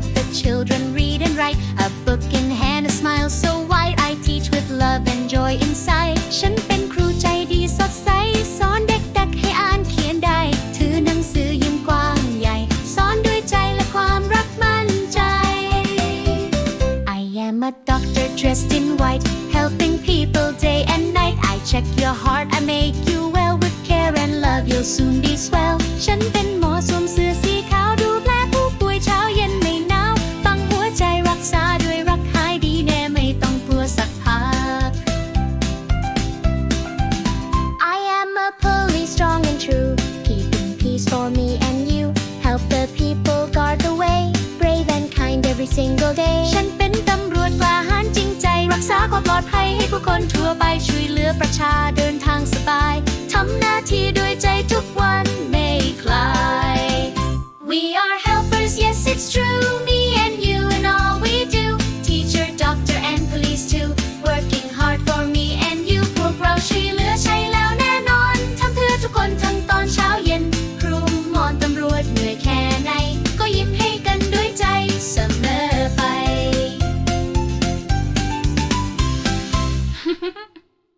help the children read and write. A book in hand, a smile so. I teach with love and joy inside. I am a doctor dressed in white, helping people day and night. I check your heart, I make you well with care and love. You'll soon be swell. ฉันเป็นตำรวจกล้าหาญจริงใจ รักษาความปลอดภัยให้ผู้คนทั่วไปช่วยเหลือประชาชน